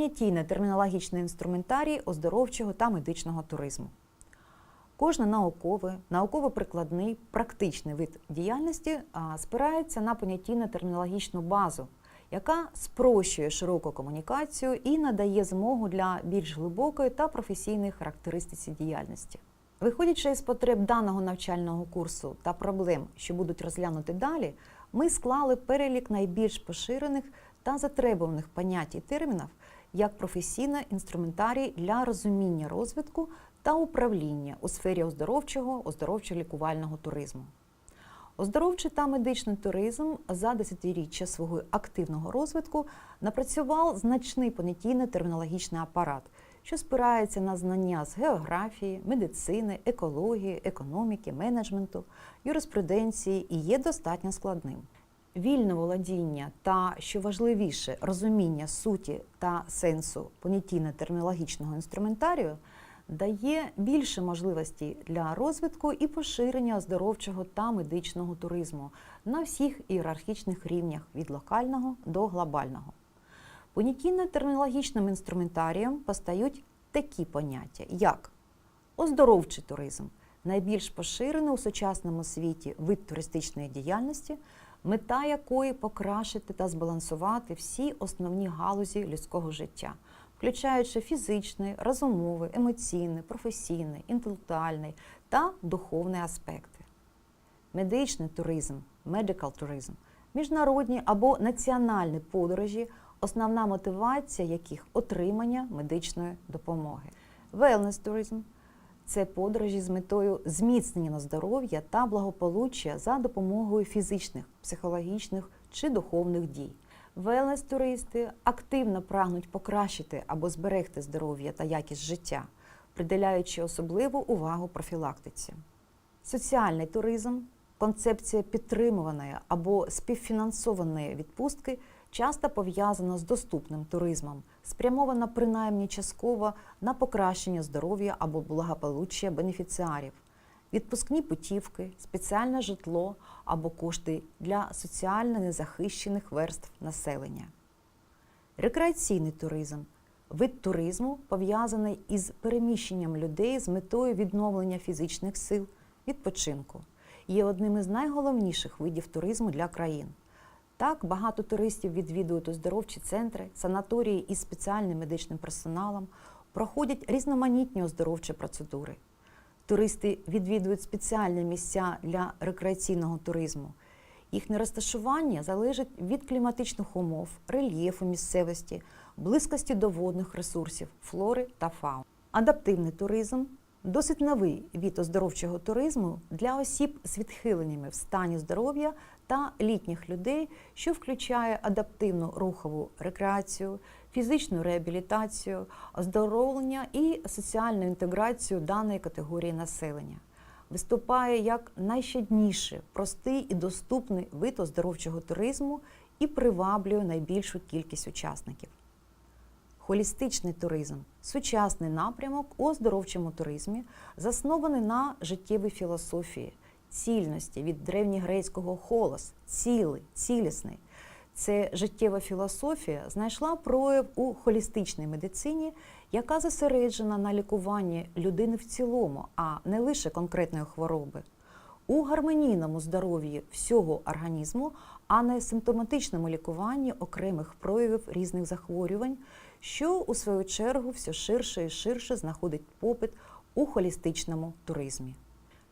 понятійно-термінологічний інструментарій оздоровчого та медичного туризму. Кожен науковий, науково-прикладний, практичний вид діяльності спирається на понятійно-термінологічну базу, яка спрощує широку комунікацію і надає змогу для більш глибокої та професійної характеристиці діяльності. Виходячи із потреб даного навчального курсу та проблем, що будуть розглянути далі, ми склали перелік найбільш поширених та затребуваних понять і термінів як професійний інструментарій для розуміння розвитку та управління у сфері оздоровчого, оздоровчо-лікувального туризму. Оздоровчий та медичний туризм за десятиріччя свого активного розвитку напрацював значний понятійно-термінологічний апарат, що спирається на знання з географії, медицини, екології, економіки, менеджменту, юриспруденції і є достатньо складним. Вільне володіння та, що важливіше, розуміння суті та сенсу понятійно-термінологічного інструментарію дає більше можливостей для розвитку і поширення оздоровчого та медичного туризму на всіх ієрархічних рівнях від локального до глобального. Понятійно-термінологічним інструментарієм постають такі поняття, як оздоровчий туризм, найбільш поширений у сучасному світі вид туристичної діяльності, мета якої покращити та збалансувати всі основні галузі людського життя, включаючи фізичний, розумовий, емоційний, професійний, інтелектуальний та духовний аспекти. Медичний туризм, medical туризм, міжнародні або національні подорожі, основна мотивація яких отримання медичної допомоги. Wellness туризм це подорожі з метою зміцнення здоров'я та благополуччя за допомогою фізичних, психологічних чи духовних дій. Велнес-туристи активно прагнуть покращити або зберегти здоров'я та якість життя, приділяючи особливу увагу профілактиці. Соціальний туризм концепція підтримуваної або співфінансованої відпустки часто пов'язана з доступним туризмом, спрямована принаймні частково на покращення здоров'я або благополуччя бенефіціарів, відпускні путівки, спеціальне житло або кошти для соціально незахищених верств населення. Рекреаційний туризм вид туризму пов'язаний із переміщенням людей з метою відновлення фізичних сил, відпочинку, є одним із найголовніших видів туризму для країн. Так, багато туристів відвідують оздоровчі центри, санаторії із спеціальним медичним персоналом, проходять різноманітні оздоровчі процедури. Туристи відвідують спеціальні місця для рекреаційного туризму. Їхнє розташування залежить від кліматичних умов, рельєфу місцевості, близькості до водних ресурсів, флори та фауни. Адаптивний туризм досить новий від оздоровчого туризму для осіб з відхиленнями в стані здоров'я та літніх людей, що включає адаптивну рухову рекреацію, фізичну реабілітацію, оздоровлення і соціальну інтеграцію даної категорії населення. Виступає як найщадніший, простий і доступний вид оздоровчого туризму і приваблює найбільшу кількість учасників. Холістичний туризм сучасний напрямок у оздоровчому туризмі, заснований на життєвій філософії, цільності від древньогрецького холос, цілий, цілісний. Це життєва філософія знайшла прояв у холістичній медицині, яка зосереджена на лікуванні людини в цілому, а не лише конкретної хвороби, у гармонійному здоров'ї всього організму, а не симптоматичному лікуванні окремих проявів різних захворювань, що у свою чергу все ширше і ширше знаходить попит у холістичному туризмі.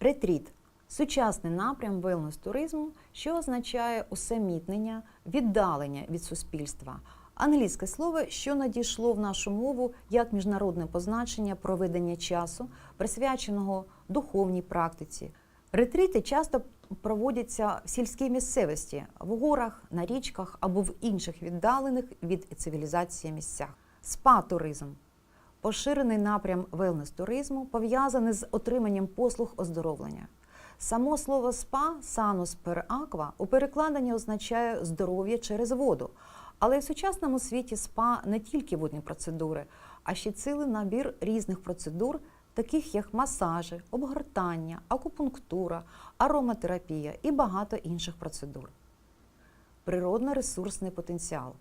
Ретріт сучасний напрям велнес туризму, що означає усамітнення, віддалення від суспільства. Англійське слово, що надійшло в нашу мову як міжнародне позначення проведення часу, присвяченого духовній практиці. Ретріти часто проводяться в сільській місцевості, в горах, на річках або в інших віддалених від цивілізації місцях. Спа-туризм поширений напрям велнес-туризму, пов'язаний з отриманням послуг оздоровлення. Само слово спа санус пер аква у перекладенні означає здоров'я через воду. Але в сучасному світі спа не тільки водні процедури, а ще цілий набір різних процедур, таких як масажі, обгортання, акупунктура, ароматерапія і багато інших процедур. Природно-ресурсний потенціал.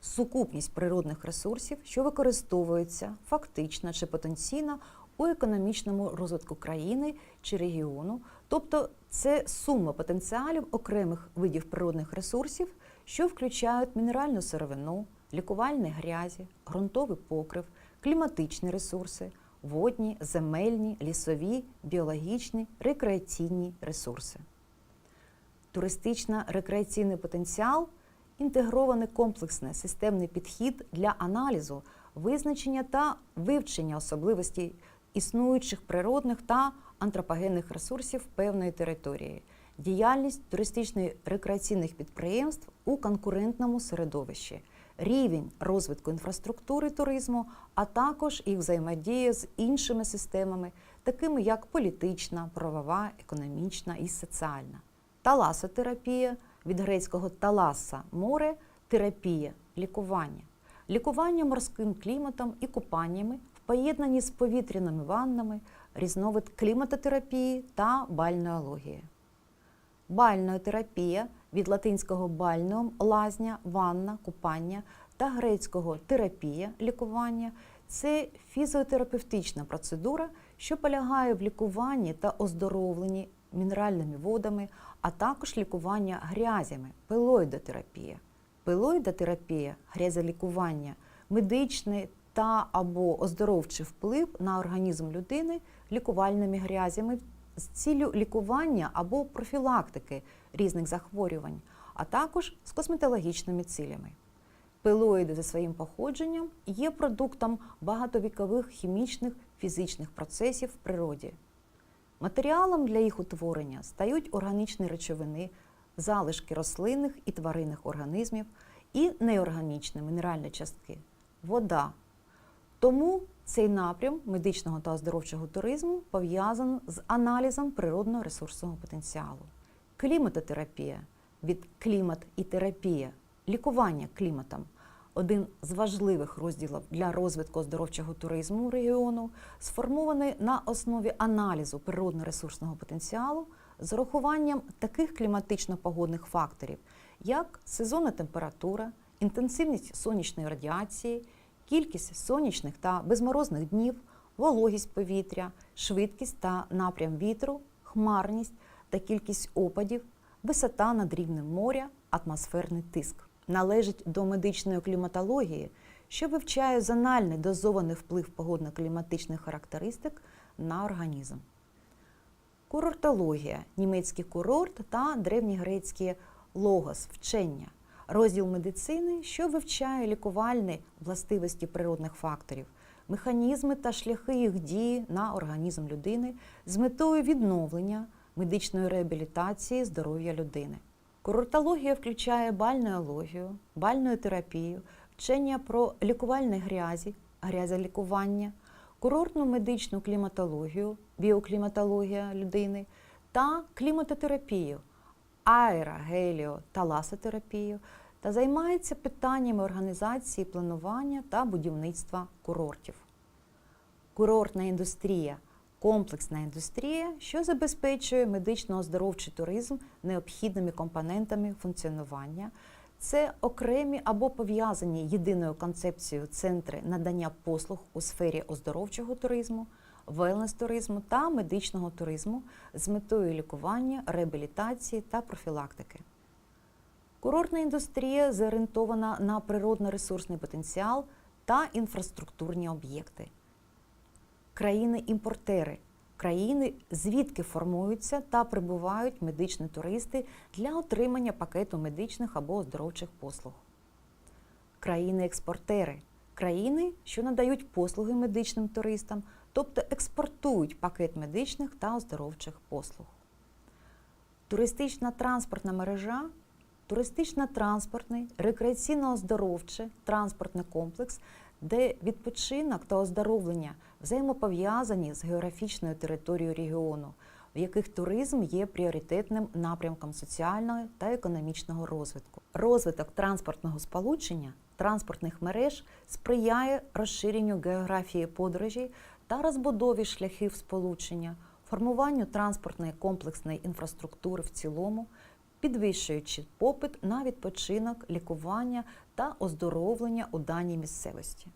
сукупність природних ресурсів, що використовуються фактично чи потенційно у економічному розвитку країни чи регіону, тобто це сума потенціалів окремих видів природних ресурсів, що включають мінеральну сировину, лікувальні грязі, ґрунтовий покрив, кліматичні ресурси, водні, земельні, лісові, біологічні, рекреаційні ресурси. Туристично-рекреаційний потенціал інтегрований комплексний системний підхід для аналізу, визначення та вивчення особливостей існуючих природних та антропогенних ресурсів певної території, діяльність туристично-рекреаційних підприємств у конкурентному середовищі, рівень розвитку інфраструктури туризму, а також їх взаємодія з іншими системами, такими як політична, правова, економічна і соціальна. Таласотерапія від грецького таласа море, терапія лікування. Лікування морським кліматом і купаннями в поєднанні з повітряними ваннами, різновид кліматотерапії та бальнеології. Бальнеотерапія від латинського бальнеум лазня, ванна, купання та грецького терапія лікування це фізіотерапевтична процедура, що полягає в лікуванні та оздоровленні мінеральними водами, а також лікування грязями, пелоїдотерапія. Пелоїдотерапія, грязелікування, медичний та або оздоровчий вплив на організм людини лікувальними грязями з ціллю лікування або профілактики різних захворювань, а також з косметологічними цілями. Пилоїди за своїм походженням є продуктом багатовікових хімічних фізичних процесів в природі. Матеріалом для їх утворення стають органічні речовини, залишки рослинних і тваринних організмів і неорганічні мінеральні частки вода. Тому цей напрям медичного та оздоровчого туризму пов'язаний з аналізом природного ресурсного потенціалу. Кліматотерапія від клімат і терапія, лікування кліматом один з важливих розділів для розвитку оздоровчого туризму регіону, сформований на основі аналізу природно-ресурсного потенціалу з урахуванням таких кліматично-погодних факторів, як сезонна температура, інтенсивність сонячної радіації, кількість сонячних та безморозних днів, вологість повітря, швидкість та напрям вітру, хмарність та кількість опадів, висота над рівнем моря, атмосферний тиск належить до медичної кліматології, що вивчає зональний дозований вплив погодно-кліматичних характеристик на організм. Курортологія німецький курорт та древньогрецький логос вчення, розділ медицини, що вивчає лікувальні властивості природних факторів, механізми та шляхи їх дії на організм людини з метою відновлення медичної реабілітації здоров'я людини. Курортологія включає бальнеологію, бальну терапію, вчення про лікувальні грязі, грязелікування, курортну медичну кліматологію, біокліматологія людини та кліматотерапію, аеро, геліо та ласотерапію та займається питаннями організації, планування та будівництва курортів. Курортна індустрія комплексна індустрія, що забезпечує медично-оздоровчий туризм необхідними компонентами функціонування. Це окремі або пов'язані єдиною концепцією центри надання послуг у сфері оздоровчого туризму, велнес-туризму та медичного туризму з метою лікування, реабілітації та профілактики. Курортна індустрія зорієнтована на природно-ресурсний потенціал та інфраструктурні об'єкти країни-імпортери, країни, звідки формуються та прибувають медичні туристи для отримання пакету медичних або оздоровчих послуг. Країни-експортери країни, що надають послуги медичним туристам, тобто експортують пакет медичних та оздоровчих послуг. Туристична транспортна мережа туристично-транспортний, рекреаційно-оздоровчий транспортний комплекс де відпочинок та оздоровлення взаємопов'язані з географічною територією регіону, в яких туризм є пріоритетним напрямком соціального та економічного розвитку. Розвиток транспортного сполучення, транспортних мереж сприяє розширенню географії подорожі та розбудові шляхів сполучення, формуванню транспортної комплексної інфраструктури в цілому, підвищуючи попит на відпочинок, лікування та оздоровлення у даній місцевості.